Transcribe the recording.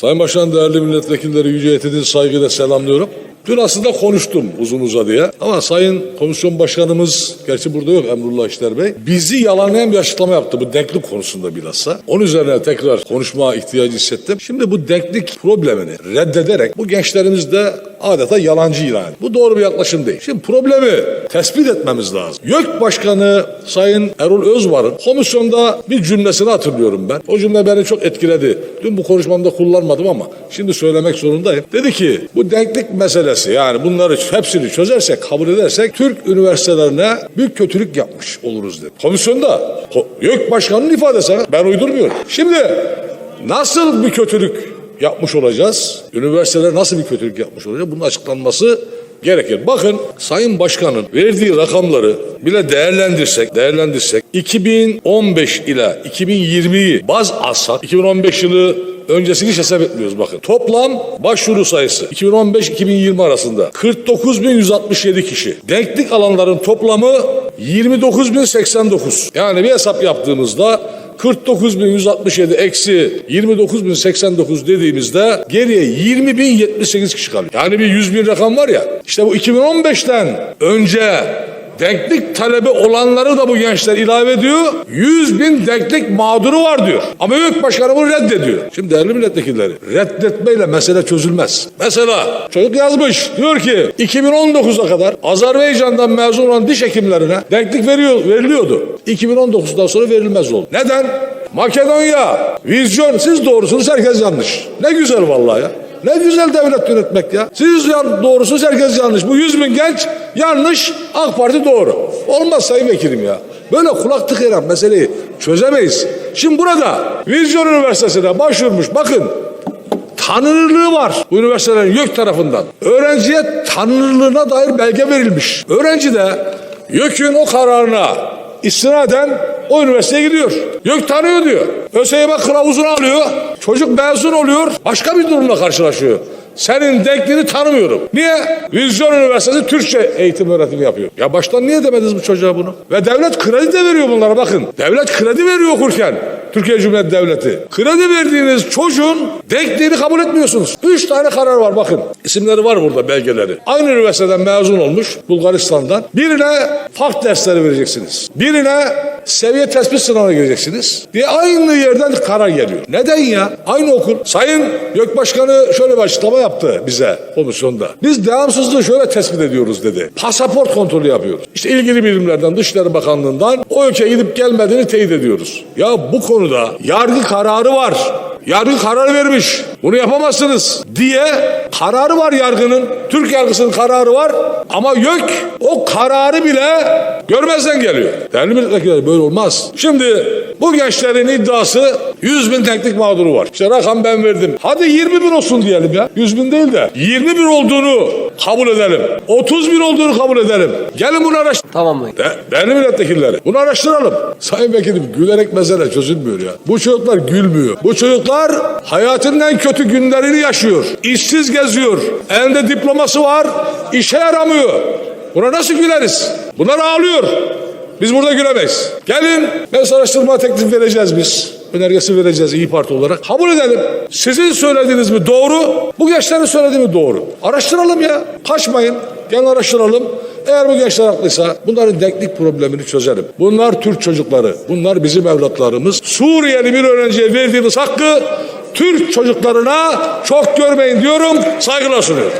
Sayın Başkan, değerli milletvekilleri, yüce heyetinizi saygıyla selamlıyorum. Dün aslında konuştum uzun uzadıya ama Sayın Komisyon Başkanımız, gerçi burada yok Emrullah İşler Bey, bizi yalanlayan bir açıklama yaptı bu denklik konusunda bilhassa. Onun üzerine tekrar konuşma ihtiyacı hissettim. Şimdi bu denklik problemini reddederek bu gençlerimiz de adeta yalancı ilan ediyor. Bu doğru bir yaklaşım değil. Şimdi problemi tespit etmemiz lazım. YÖK Başkanı Sayın Erol Özvar'ın komisyonda bir cümlesini hatırlıyorum ben. O cümle beni çok etkiledi. Dün bu konuşmamda kullanmadım ama şimdi söylemek zorundayım. Dedi ki bu denklik meselesi yani bunları hepsini çözersek, kabul edersek Türk üniversitelerine büyük kötülük yapmış oluruz dedi. Komisyonda Ko- YÖK Başkanı'nın ifadesi. Ben uydurmuyorum. Şimdi nasıl bir kötülük yapmış olacağız? Üniversiteler nasıl bir kötülük yapmış olacak? Bunun açıklanması gerekir. Bakın Sayın Başkan'ın verdiği rakamları bile değerlendirsek, değerlendirsek 2015 ile 2020'yi baz alsak 2015 yılı öncesini hiç hesap etmiyoruz bakın. Toplam başvuru sayısı 2015-2020 arasında 49.167 kişi. Denklik alanların toplamı 29.089. Yani bir hesap yaptığımızda 49.167 eksi 29.089 dediğimizde geriye 20.078 kişi kalıyor. Yani bir 100 bin rakam var ya işte bu 2015'ten önce denklik talebi olanları da bu gençler ilave ediyor. 100 bin denklik mağduru var diyor. Ama YÖK Başkanı bunu reddediyor. Şimdi değerli milletvekilleri reddetmeyle mesele çözülmez. Mesela çocuk yazmış diyor ki 2019'a kadar Azerbaycan'dan mezun olan diş hekimlerine denklik veriyor, veriliyordu. 2019'dan sonra verilmez oldu. Neden? Makedonya, vizyon siz doğrusunuz herkes yanlış. Ne güzel vallahi ya. Ne güzel devlet yönetmek ya. Siz doğrusunuz herkes yanlış. Bu 100 bin genç yanlış AK Parti doğru. Olmaz sayın vekilim ya. Böyle kulak tıkayarak meseleyi çözemeyiz. Şimdi burada Vizyon Üniversitesi'ne başvurmuş. Bakın tanınırlığı var bu üniversitelerin YÖK tarafından. Öğrenciye tanınırlığına dair belge verilmiş. Öğrenci de YÖK'ün o kararına istinaden o üniversiteye gidiyor. YÖK tanıyor diyor. ÖSYM kılavuzunu alıyor. Çocuk mezun oluyor. Başka bir durumla karşılaşıyor. Senin denkliğini tanımıyorum. Niye? Vizyon Üniversitesi Türkçe eğitim öğretimi yapıyor. Ya baştan niye demediniz bu çocuğa bunu? Ve devlet kredi de veriyor bunlara bakın. Devlet kredi veriyor okurken. Türkiye Cumhuriyeti Devleti. Kredi verdiğiniz çocuğun denkliğini kabul etmiyorsunuz. Üç tane karar var bakın. İsimleri var burada belgeleri. Aynı üniversiteden mezun olmuş Bulgaristan'dan. Birine fark dersleri vereceksiniz. Birine seviye tespit sınavına gireceksiniz. diye aynı yerden karar geliyor. Neden ya? Aynı okul. Sayın YÖK Başkanı şöyle bir açıklama yaptı bize komisyonda. Biz devamsızlığı şöyle tespit ediyoruz dedi. Pasaport kontrolü yapıyoruz. İşte ilgili birimlerden, Dışişleri Bakanlığı'ndan o ülkeye gidip gelmediğini teyit ediyoruz. Ya bu konuda yargı kararı var. Yargı karar vermiş. Bunu yapamazsınız diye kararı var yargının. Türk yargısının kararı var. Ama YÖK o kararı bile görmezden geliyor. Değerli milletvekilleri böyle olmaz. Şimdi bu gençlerin iddiası 100 bin teknik mağduru var. İşte rakam ben verdim. Hadi 20 bin olsun diyelim ya. 100 bin değil de 20 bin olduğunu kabul edelim. 30 bin olduğunu kabul edelim. Gelin bunu araştıralım. Tamamlayın. De, değerli milletvekilleri bunu araştıralım. Sayın vekilim gülerek mesele çözülmüyor ya. Bu çocuklar gülmüyor. Bu çocuklar hayatının en kötü günlerini yaşıyor. İşsiz geziyor. Elinde diploması var. işe yaramıyor. Buna nasıl güleriz? Bunlar ağlıyor. Biz burada gülemeyiz. Gelin mes araştırma teklif vereceğiz biz. Önergesi vereceğiz İyi Parti olarak. Kabul edelim. Sizin söylediğiniz mi doğru? Bu gençlerin söylediği mi doğru? Araştıralım ya. Kaçmayın. Gelin araştıralım. Eğer bu gençler haklıysa bunların denklik problemini çözelim. Bunlar Türk çocukları. Bunlar bizim evlatlarımız. Suriyeli bir öğrenciye verdiğiniz hakkı Türk çocuklarına çok görmeyin diyorum. Saygılar sunuyorum.